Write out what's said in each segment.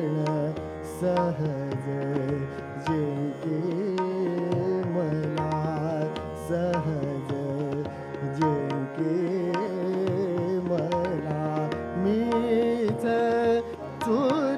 शरण सहज जिंके मला सहज जिंके मला मीच चुरीन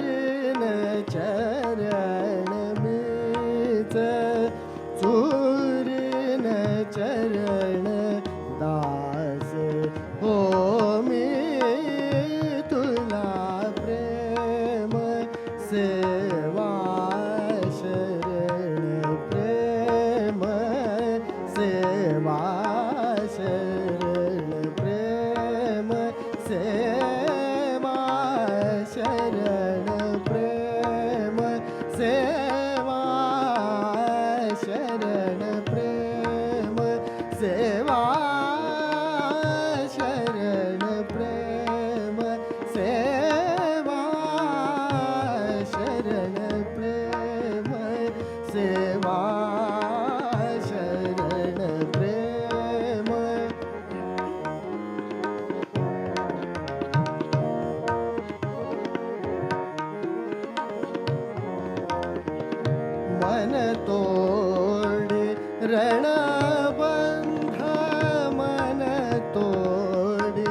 रण बंध तोडी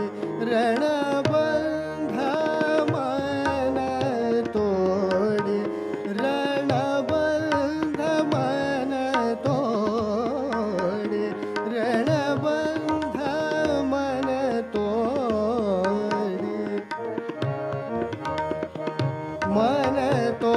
रण बंध तोडी रण बंध तोडी रण बंध मन मन तो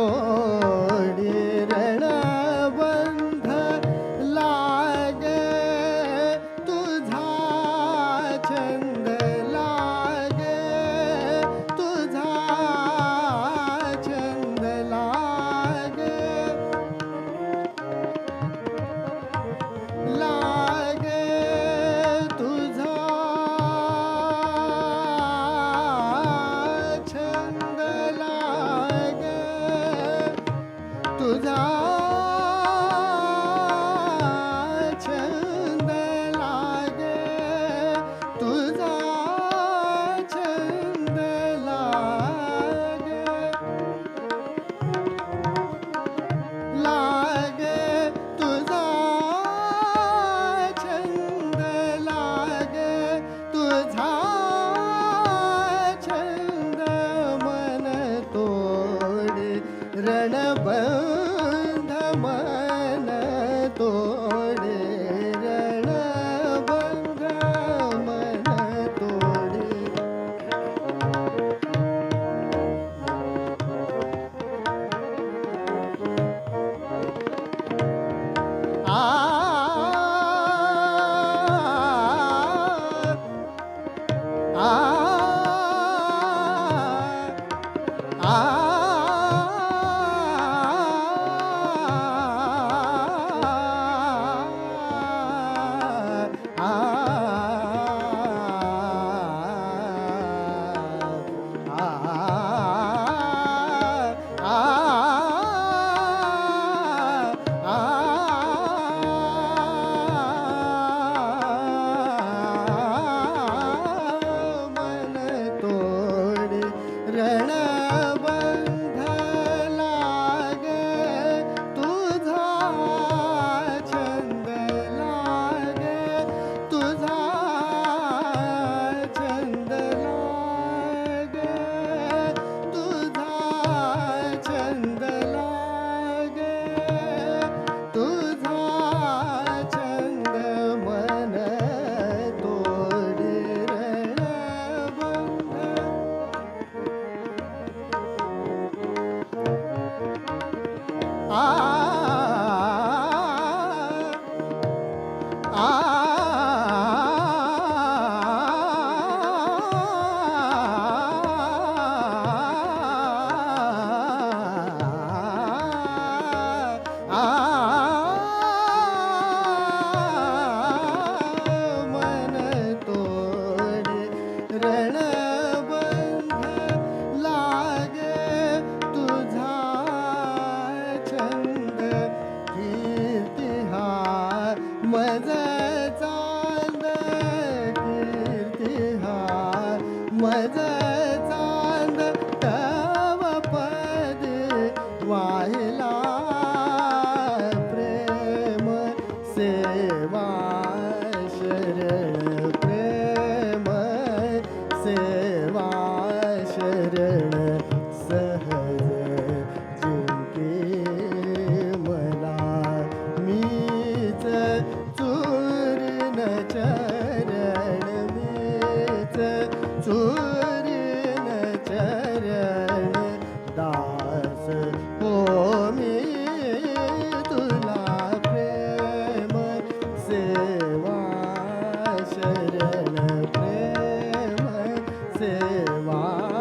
मजा देवा